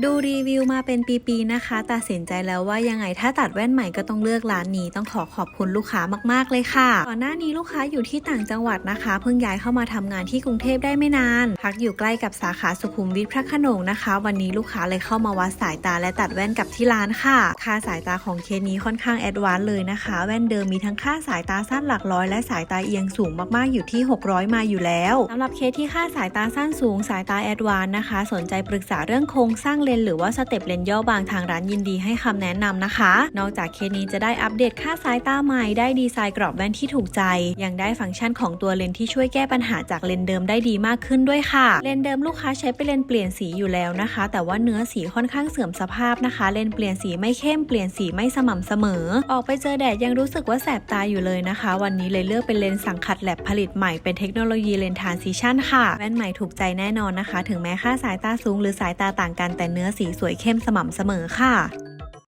ดูรีวิวมาเป็นปีๆนะคะ ตัดสินใจแล้วว่ายังไงถ้าตัดแว่นใหม่ก็ต้องเลือกร้านนี้ ต้องขอขอบคุณลูกค้ามากๆเลยค่ะ ก่อนหน้านี้ลูกค้าอยู่ที่ต่างจังหวัดนะคะ เพิ่งย้ายเข้ามาทำงานที่กรุงเทพได้ไม่นาน พักอยู่ใกล้กับสาขาสุขุมวิทพระขนงนะคะ วันนี้ลูกค้าเลยเข้ามาวัดสายตาและตัดแว่นกับที่ร้านค่ะ ค่าสายตาของเคสนี้ค่อนข้างแอดวานซ์เลยนะคะ แว่นเดิมมีทั้งค่าสายตาสั้นหลักร้อยและสายตาเอียงสูงมากๆอยู่ที่ 600 มาอยู่แล้วสำหรับเคสที่ค่าสายตาสั้นสูง สายตาแอดวานซ์นะคะ สนใจปรึกษาเรื่องโครงสร้างเลนหรือว่าสเต็ปเลนย่อบางทางร้านยินดีให้คำแนะนำนะคะ นอกจากเคสนี้จะได้อัปเดตค่าสายตาใหม่ได้ดีไซน์กรอบแว่นที่ถูกใจ ยังได้ฟังก์ชันของตัวเลนที่ช่วยแก้ปัญหาจากเลนเดิมได้ดีมากขึ้นด้วยค่ะ เลนเดิมลูกค้าใช้เป็นเลนเปลี่ยนสีอยู่แล้วนะคะ แต่ว่าเนื้อสีค่อนข้างเสื่อมสภาพนะคะ เลนเปลี่ยนสีไม่เข้มเปลี่ยนสีไม่สม่ำเสมอ ออกไปเจอแดดยังรู้สึกว่าแสบตาอยู่เลยนะคะ วันนี้เลยเลือกเป็นเลนสังขัดแลบผลิตใหม่เป็นเทคโนโลยีเลนทานซิชันค่ะแว่นใหม่ถูกใจแน่นอนนะคะ ถึงแม้ค่าสายตาสูงหรือสายตาต่างกันแต่เนื้อสีสวยเข้มสม่ำเสมอค่ะ